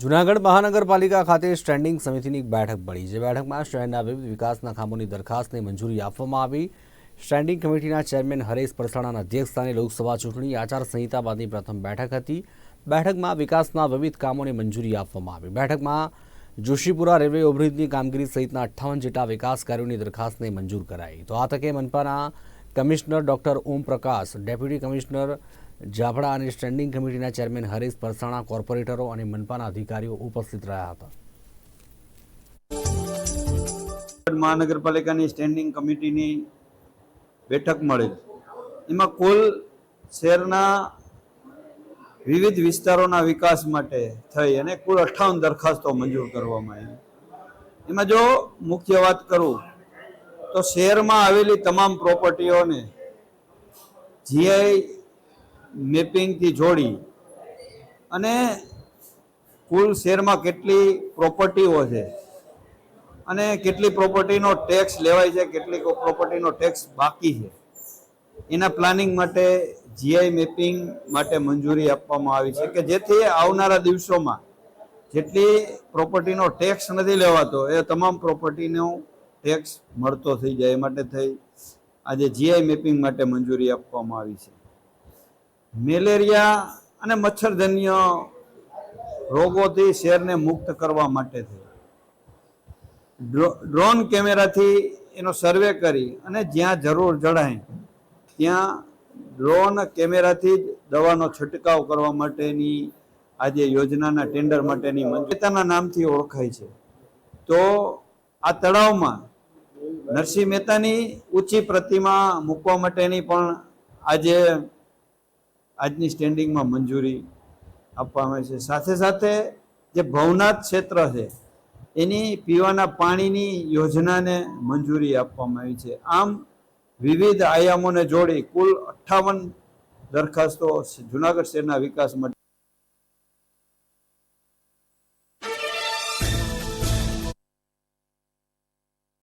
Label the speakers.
Speaker 1: જૂનાગઢ મહાનગરપાલિકા ખાતે સ્ટેન્ડિંગ સમિતિની બેઠક મળી, જે બેઠકમાં શહેરના વિવિધ વિકાસના કામોની દરખાસ્તને મંજૂરી આપવામાં આવી. સ્ટેન્ડિંગ કમિટીના ચેરમેન હરેશ પરસાણાના અધ્યક્ષસ્થાને લોકસભા ચૂંટણી, આચારસંહિતા બાદની પ્રથમ બેઠક હતી. બેઠકમાં વિકાસના વિવિધ કામોને મંજૂરી આપવામાં આવી. બેઠકમાં જોશીપુરા રેલવે ઓવરબ્રિજની કામગીરી સહિતના અઠ્ઠાવન જેટલા વિકાસ કાર્યોની દરખાસ્તને મંજૂર કરાઈ. તો આ તકે મનપાના commissioner doctor Om Prakash deputy commissioner Jafda અને સ્ટેન્ડિંગ કમિટીના ચેરમેન હરીશ પરસાણા, કોર્પોરેટરો અને મનપાના અધિકારીઓ ઉપસ્થિત રહ્યા હતા.
Speaker 2: મહાનગરપાલિકાની સ્ટેન્ડિંગ કમિટીની બેઠક મળેલ. એમાં કુલ શહેરના વિવિધ વિસ્તારોના વિકાસ માટે થઈ અને કુલ અઠ્ઠાવન દરખાસ્તો મંજૂર કરવામાં આવી. એમાં જો મુખ્ય વાત કરું, તો શહેરમાં આવેલી તમામ પ્રોપર્ટીઓને જીઆઈ મેપિંગથી જોડી અને કુલ શહેરમાં કેટલી પ્રોપર્ટીઓ છે અને કેટલી પ્રોપર્ટીનો ટેક્સ લેવાય છે, કેટલી પ્રોપર્ટીનો ટેક્સ બાકી છે. એના પ્લાનિંગ માટે જીઆઈ મેપિંગ માટે મંજૂરી આપવામાં આવી છે કે જેથી આવનારા દિવસોમાં જેટલી પ્રોપર્ટીનો ટેક્સ નથી લેવાતો, એ તમામ પ્રોપર્ટીનો ટેક્સ મળતો થઈ જાય. એ માટે થઈ આજે જીઆઈ મેપિંગ માટે મંજૂરી આપવામાં આવી છે. મેલેરિયા અને મચ્છરજન્ય રોગોથી શહેરને મુક્ત કરવા માટે થઈ ડ્રો- ડ્રોન કેમેરાથી એનો સર્વે કરી અને જ્યાં જરૂર જણાય, ત્યાં ડ્રોન કેમેરાથી જ દવાનો છંટકાવ કરવા માટેની આજે યોજનાના ટેન્ડર માટેની મંજૂરીતાના નામથી ઓળખાય છે. તો આ તળાવમાં નરસિંહ મહેતાની ઊંચી પ્રતિમા મૂકવા માટેની પણ આજે આજની સ્ટેન્ડિંગમાં મંજૂરી આપવામાં છે. સાથે સાથે જે ભવનાથ ક્ષેત્ર છે, એની પીવાના પાણીની યોજનાને મંજૂરી આપવામાં આવી છે. આમ વિવિધ આયામોને જોડી કુલ અઠ્ઠાવન દરખાસ્તો જુનાગઢ શહેરના વિકાસ માટે